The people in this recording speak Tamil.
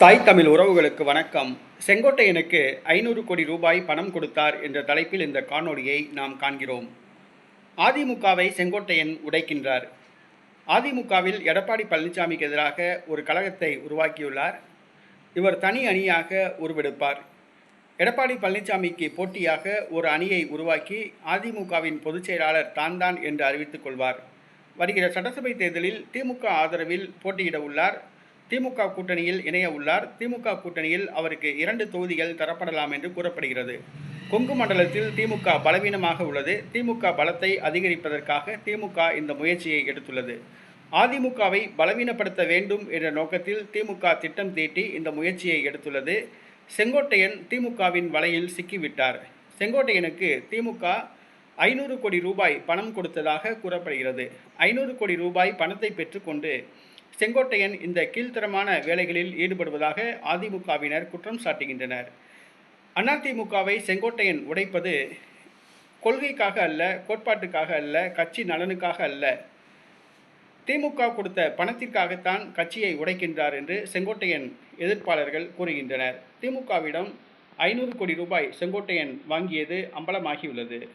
தாய் தமிழ் உறவுகளுக்கு வணக்கம். செங்கோட்டையனுக்கு ஐநூறு கோடி ரூபாய் பணம் கொடுத்தார் என்ற தலைப்பில் இந்த காணொளியை நாம் காண்கிறோம். அதிமுகவை செங்கோட்டையன் உடைக்கின்றார். அதிமுகவில் எடப்பாடி பழனிசாமிக்கு எதிராக ஒரு கழகத்தை உருவாக்கியுள்ளார். இவர் தனி அணியாக உருவெடுப்பார். எடப்பாடி பழனிசாமிக்கு போட்டியாக ஒரு அணியை உருவாக்கி அதிமுகவின் பொதுச் செயலாளர் தான் தான் என்று அறிவித்துக் கொள்வார். வருகிற சட்டசபை தேர்தலில் திமுக ஆதரவில் போட்டியிட உள்ளார். திமுக கூட்டணியில் இணைய உள்ளார். திமுக கூட்டணியில் அவருக்கு இரண்டு தொகுதிகள் தரப்படலாம் என்று கூறப்படுகிறது. கொங்கு மண்டலத்தில் திமுக பலவீனமாக உள்ளது. திமுக பலத்தை அதிகரிப்பதற்காக திமுக இந்த முயற்சியை எடுத்துள்ளது. அதிமுகவை பலவீனப்படுத்த வேண்டும் என்ற நோக்கத்தில் திமுக திட்டம் தீட்டி இந்த முயற்சியை எடுத்துள்ளது. செங்கோட்டையன் திமுகவின் வலையில் சிக்கிவிட்டார். செங்கோட்டையனுக்கு திமுக ஐநூறு கோடி ரூபாய் பணம் கொடுத்ததாக கூறப்படுகிறது. ஐநூறு கோடி ரூபாய் பணத்தை பெற்றுக்கொண்டு செங்கோட்டையன் இந்த கீழ்த்தரமான வேலைகளில் ஈடுபடுவதாக அதிமுகவினர் குற்றம் சாட்டுகின்றனர். அதிமுகவை செங்கோட்டையன் உடைப்பது கொள்கைக்காக அல்ல கோட்பாட்டுக்காக அல்ல கட்சி நலனுக்காக அல்ல. திமுக கொடுத்த பணத்திற்காகத்தான் கட்சியை உடைக்கின்றார் என்று செங்கோட்டையன் எதிர்ப்பாளர்கள் கூறுகின்றனர். திமுகவிடம் ஐநூறு கோடி ரூபாய் செங்கோட்டையன் வாங்கியது அம்பலமாகியுள்ளது.